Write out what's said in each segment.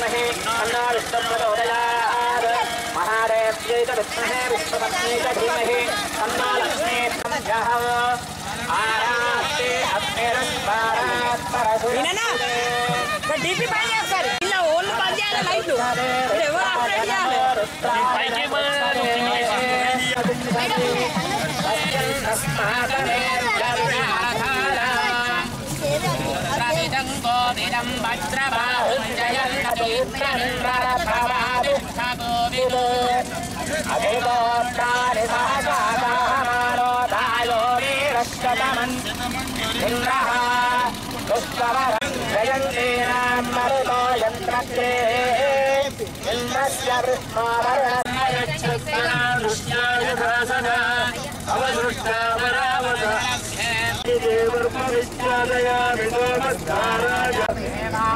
धीमहि तन्नो विष्णुर्मदोदयात् महादेव्यै च विद्महे विश्वपत्नी च धीमहि तन्नो लक्ष्मी संज्ञः आरास्ते अग्निरस्वारात् परसुरे डीपी पाहिजे सर ಇಲ್ಲ ಓಲ್ ಪಾಜಿ ಆದ್ರೆ ಲೈಟ್ ಡೆವರ್ ಆಫ್ಟರ್ ಇಂಡಿಯಾ ಪೈಗೆ ಮಾಡಿ ಅತ್ಯಂತ ಸ್ಮಾರಕ भद्रं भद्रबाहुजयन्द्रभवादिष्ठगोविदो अभिगोत्राणि सहसामानो धायो वीरश्चतमन् इन्द्रः पुष्पवरं जयन्तीनां मरुतो यन्त्रक्रे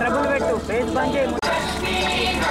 ట్రబుల్ పెట్టు ఫేస్ బంద్ చేయి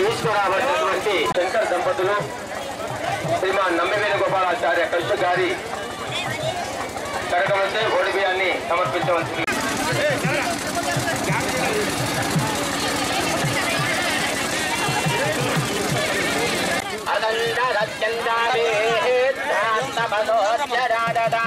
ఈశ్వరమైనటువంటి శంకర్ దంపతులు శ్రీమాన్ నమ్మివేణు గోపాలాచార్య కృష్ణ గారి కరకమంచే ఓడిబియాన్ని సమర్పించవలసింది. అదండ రత్యందావే తపదోచ్చరాడదా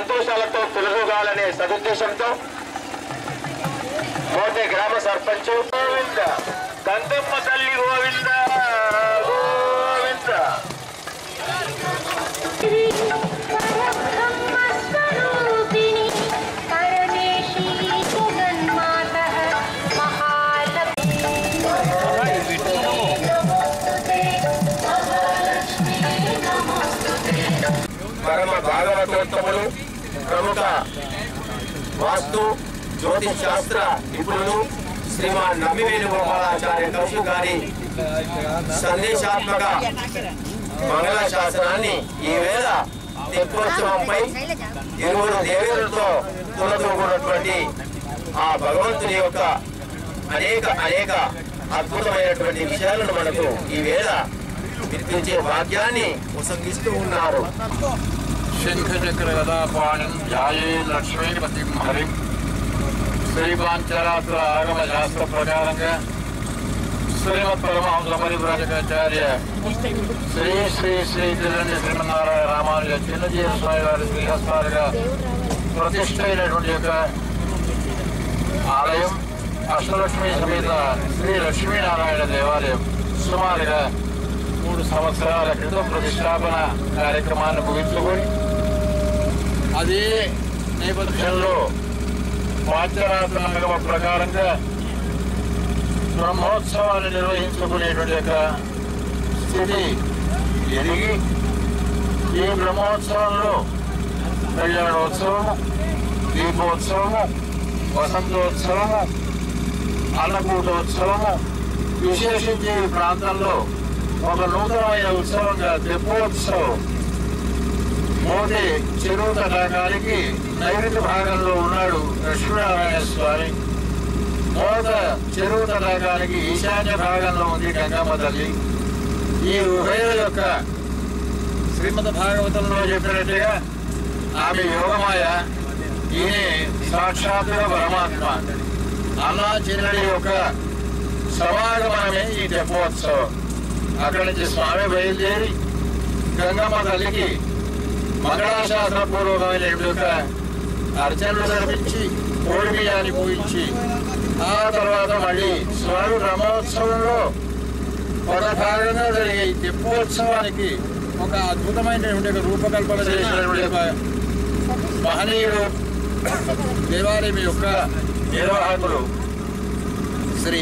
సంతోషాలతో తొలగాలనే సదుద్దేశంతో కోటే గ్రామ సర్పంచ్ గోవింద గంగమ్మ తల్లి గోవింద గోవింద. పరమ ప్రముఖ వాస్తు జ్యోతిష్ శాస్త్ర నిపుణులు శ్రీమాన్ నమ్మివేలు గోపాలాచార్య కౌశిక్ గారి సందేశాత్మక మంగళ శాసనాన్ని ఈ వేళ తెప్పోత్సవంపై ఇరువురు దేవేరులతో తులతూగున్నటువంటి ఆ భగవంతుని యొక్క అనేక అనేక అద్భుతమైనటువంటి విషయాలను మనకు ఈ వేళ వినిపించే భాగ్యాన్ని ప్రసంగిస్తూ ఉన్నారు. శంఖచక్రగదాపాణిం ధ్యాయే లక్ష్మీపతిం హరిం శ్రీపాంచరాత్ర ఆగమ శాస్త్ర ప్రకారంగా శ్రీమత్ పరమహంస పరివ్రాజకాచార్య శ్రీ శ్రీ శ్రీ తిరుణ్య శ్రీమన్నారాయణ రామానుజ చిన్నజీవ స్వామి వారి శ్రీహస్తాలుగా ప్రతిష్ట అయినటువంటి యొక్క ఆలయం అష్టలక్ష్మి సమేత శ్రీ లక్ష్మీనారాయణ దేవాలయం. సుమారుగా మూడు సంవత్సరాల క్రితం ప్రతిష్టాపన కార్యక్రమాన్ని ముగించుకొని అదే నేపథ్యంలో పాంచరాత్ర ప్రకారంగా బ్రహ్మోత్సవాన్ని నిర్వహించుకునేటువంటి యొక్క స్థితి ఎదిగి ఈ బ్రహ్మోత్సవంలో కళ్యాణోత్సవము దీపోత్సవము వసంతోత్సవము అన్నకూటోత్సవము విశేషించి ఈ ప్రాంతంలో ఒక నూతనమైన ఉత్సవంగా తెప్పోత్సవం మోదీ చెరువు తటాకానికి నైరుతి భాగంలో ఉన్నాడు లక్ష్మీనారాయణ స్వామి. మోత చెరువు తటాకానికి ఈశాన్య భాగంలో ఉంది గంగమ్మ తల్లి ఈ ఉభయ యొక్క శ్రీమద్ భాగవతంలో చెప్పినట్టుగా ఆమె యోగమాయ ఈయన సాక్షాత్తుగా పరమాత్మ. అన్నా చిన్నడి యొక్క సమాగమనమే ఈ తెప్పోత్సవం. అక్కడి నుంచి స్వామి బయలుదేరి గంగమ్మ తల్లికి మంగళాశాసన పూర్వకమైన యొక్క అర్చనలు జరిపించి కోడి బియ్యాన్ని పూయించి ఆ తర్వాత మళ్ళీ స్వామి బ్రహ్మోత్సవంలో ఒక భాగంగా జరిగే ఈ తెప్పోత్సవానికి ఒక అద్భుతమైనటువంటి ఒక రూపకల్పన చేసినటువంటి ఒక మహనీయుడు దేవాలయం యొక్క నిర్వాహకులు శ్రీ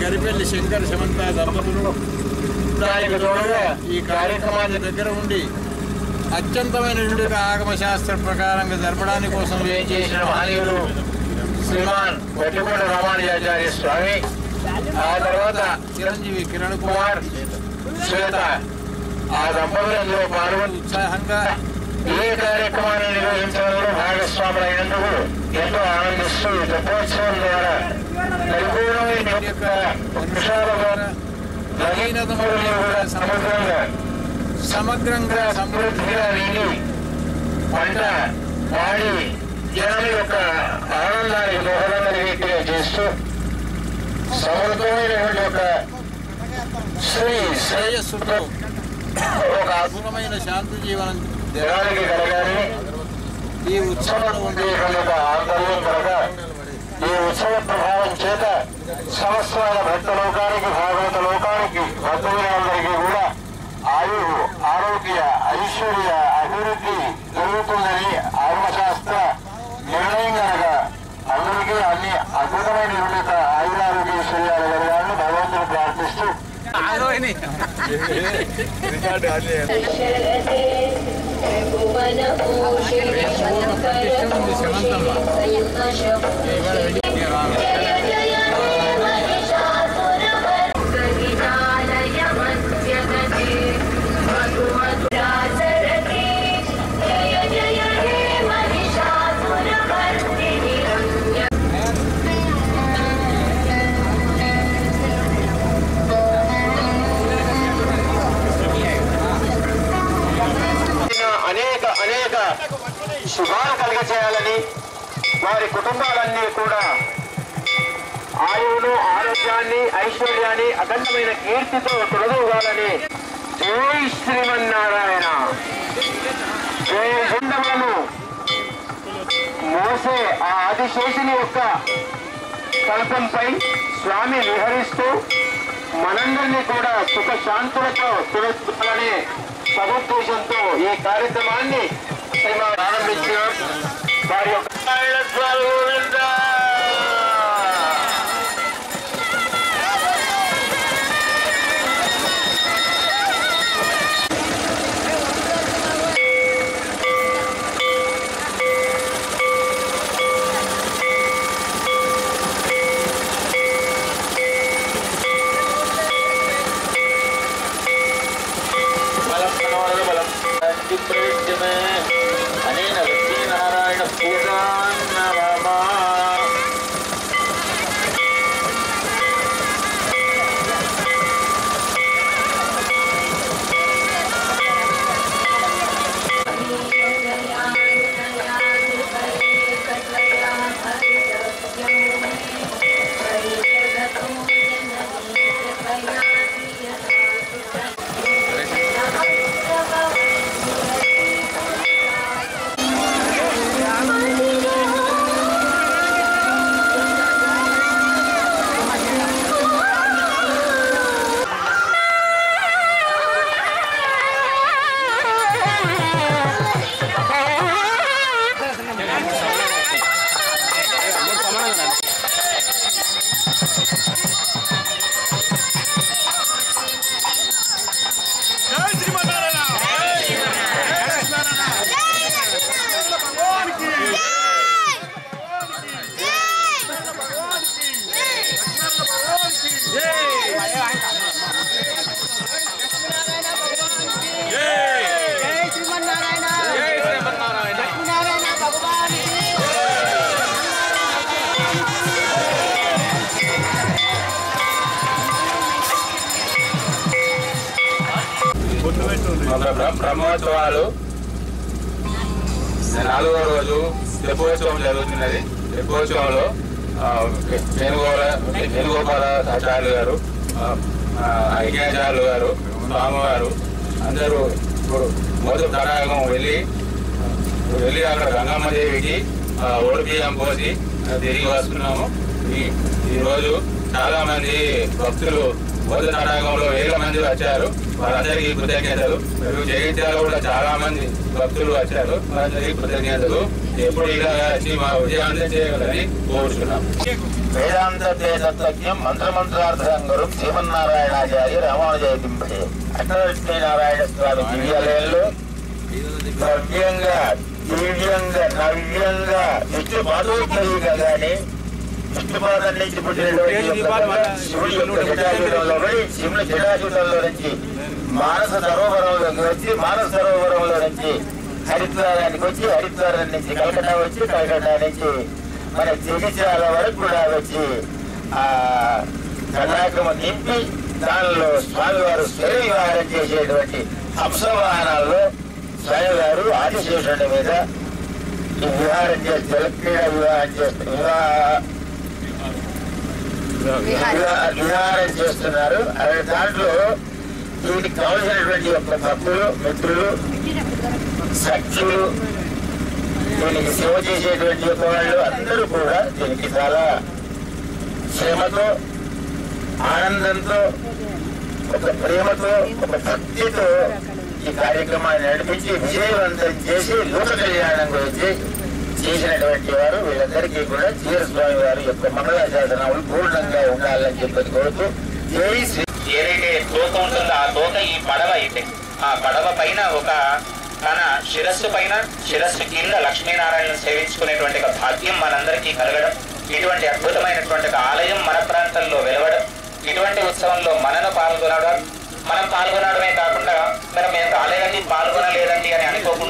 గరిపెల్లి శంకర్ శమంత దంపతులు. దానికి తోడుగా ఈ కార్యక్రమాన్ని దగ్గర ఉండి అత్యంతమైనటువంటి ఒక ఆగమ శాస్త్ర ప్రకారంగా జరపడానికి కోసం ఏం చేసిన మహనీయులు శ్రీమాన్ వడ్డికొండ రామానుజాచార్య స్వామి ఆ తర్వాత చిరంజీవి కిరణ్ కుమార్ శ్వేత ఆ దంపతులందరూ పాల్గొని ఉత్సాహంగా ఏ కార్యక్రమాన్ని నిర్వహించడంలో భాగస్వాములు అయినందుకు ఎంతో ఆనందిస్తూ ఈ తెప్పోత్సవం ద్వారా పరిపూర్ణమైన యొక్క వృక్షాల ద్వారా నవీనతములను కూడా సమగ్రంగా సమగ్రంగా సమృద్ధిగా విని పంట వాడి జనం యొక్క ఆనందానికి దోహదం కలిగేట్టుగా చేస్తూ సమృద్ధమైనటువంటి ఒక శ్రీ శ్రేయస్సుతో ఒక అద్భుతమైన శాంతి జీవనం జనానికి కలగాలి. ఈ ఉత్సవం ఉండేటువంటి ఒక ఆందోళన కనుక ఈ ఉత్సవ ప్రభావం చేత సంవత్సరాల భక్త లోకానికి భాగవత లోకానికి భక్తులందరికీ ఆయు ఆరోగ్య ఐశ్వర్య అభివృద్ధి జరుగుతుందని ఆత్మశాస్త్ర నిర్ణయం కనుక అందరికీ అన్ని అద్భుతమైనటువంటి ఒక ఆయురారోగ్య ఐశ్వర్యాలు కలగాలని భగవంతుని ప్రార్థిస్తూ జయ శుభాలు కలిగజేయాలని వారి కుటుంబాలన్నీ కూడా ఆయువును ఆరోగ్యాన్ని ఐశ్వర్యాన్ని అఖండమైన కీర్తితో తొలగోగాలని జై శ్రీమన్నారాయణ. జయజెండములను మోసే ఆ ఆదిశేషుని యొక్క కల్పంపై స్వామి విహరిస్తూ మనందరినీ కూడా సుఖ శాంతులతో తులచాలనే సదుద్దేశంతో ఈ కార్యక్రమాన్ని Tekrar anımlıyorum. బ్రహ్మోత్సవాలు నాలుగో రోజు తెప్పోత్సవం జరుగుతున్నది. తెప్పోత్సవంలో వేణుగోపాల వేణుగోపాల ఆచార్యులు గారు ఐక్యాచార్యులు గారు స్వామివారు అందరూ ఇప్పుడు మొదటి తడాగం వెళ్ళి వెళ్ళి అక్కడ గంగమ్మ దేవికి ఆ, ఓడి బియ్యం పోసి తిరిగి వస్తున్నాము. ఈ ఈరోజు చాలామంది భక్తులు మొదటి తడాగంలో వేల మంది వచ్చారు. వారందరికీ కృతజ్ఞతలు. మరియు జగిత్యాల కూడా చాలా మంది భక్తులు వచ్చారు. వారందరికీ కృతజ్ఞతలు. ఎప్పుడు ఇలా వచ్చి మా విజయాన్ని చేయగలని కోరుతున్నాం వేదాంత తత్వజ్ఞం మంత్రమంత్రార్థంగరం శ్రీమన్నారాయణాచార్య రామానుజయతింపే అష్టలక్ష్మీనారాయణ స్వామి దివ్యాలయంలో భవ్యంగా దివ్యంగా నవ్యంగా విష్ణు పాదోద్యోగిగా గాని శివుని జటాజూటంలో నుంచి మానస సరోవరంలోకి వచ్చి మానస సరోవరంలో నుంచి హరిద్వారానికి వచ్చి హరిద్వారం నుంచి కలకట్టా వచ్చి కలకట్టా నుంచి మన జగిత్యాల వరకు కూడా వచ్చి ఆ కర్ణాటకము నింపి దానిలో స్వామివారు స్వయ చేసేటువంటి హంసవాహనాల్లో స్వామివారు ఆదిశేషుడి మీద ఈ విహారం చేస్తే జలక్రీడ వివాహం చేస్తే వివాహ విహారం చేస్తున్నారు. అదే దాంట్లో దీనికి కావలసినటువంటి యొక్క భక్తులు మిత్రులు సఖ్యులు దీనికి సేవ చేసేటువంటి యొక్క వాళ్ళు అందరూ కూడా దీనికి చాలా శ్రమతో ఆనందంతో ఒక ప్రేమతో ఒక భక్తితో ఈ కార్యక్రమాన్ని నడిపించి విజయవంతం చేసి లోక కళ్యాణం గురించి చేసినటువంటి వారు వీళ్ళందరికీ కూడా చీర స్వామి వారి యొక్క మంగళాశాసనాలు పూర్ణంగా ఉండాలని చెప్పి కోరుతూ జై శ్రీ ఏదైతే తోక ఉంటుందో ఆ తోక ఈ పడవ అయితే ఆ పడవ పైన ఒక తన శిరస్సు పైన శిరస్సు కింద లక్ష్మీనారాయణ సేవించుకునేటువంటి ఒక భాగ్యం మనందరికీ కలగడం ఇటువంటి అద్భుతమైనటువంటి ఒక ఆలయం మన ప్రాంతంలో వెలవడం ఇటువంటి ఉత్సవంలో మనను పాల్గొనడం. మనం పాల్గొనడమే కాకుండా మరి మేము రాలేదండి పాల్గొనలేదండి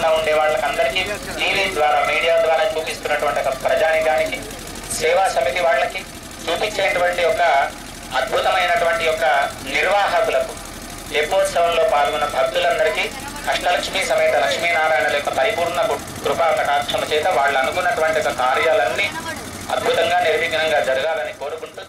అని ఉండే వాళ్ళకందరికీ టీవీ ద్వారా మీడియా ద్వారా చూపిస్తున్నటువంటి ఒక ప్రజానికానికి సేవా సమితి వాళ్ళకి చూపించేటువంటి ఒక అద్భుతమైనటువంటి యొక్క నిర్వాహకులకు తెప్పోత్సవంలో పాల్గొన్న భక్తులందరికీ కృష్ణలక్ష్మి సమేత లక్ష్మీనారాయణుల యొక్క పరిపూర్ణ కృపా కటాక్షము చేత వాళ్ళు అనుకున్నటువంటి ఒక కార్యాలన్నీ అద్భుతంగా నిర్విఘ్నంగా జరగాలని కోరుకుంటున్నాను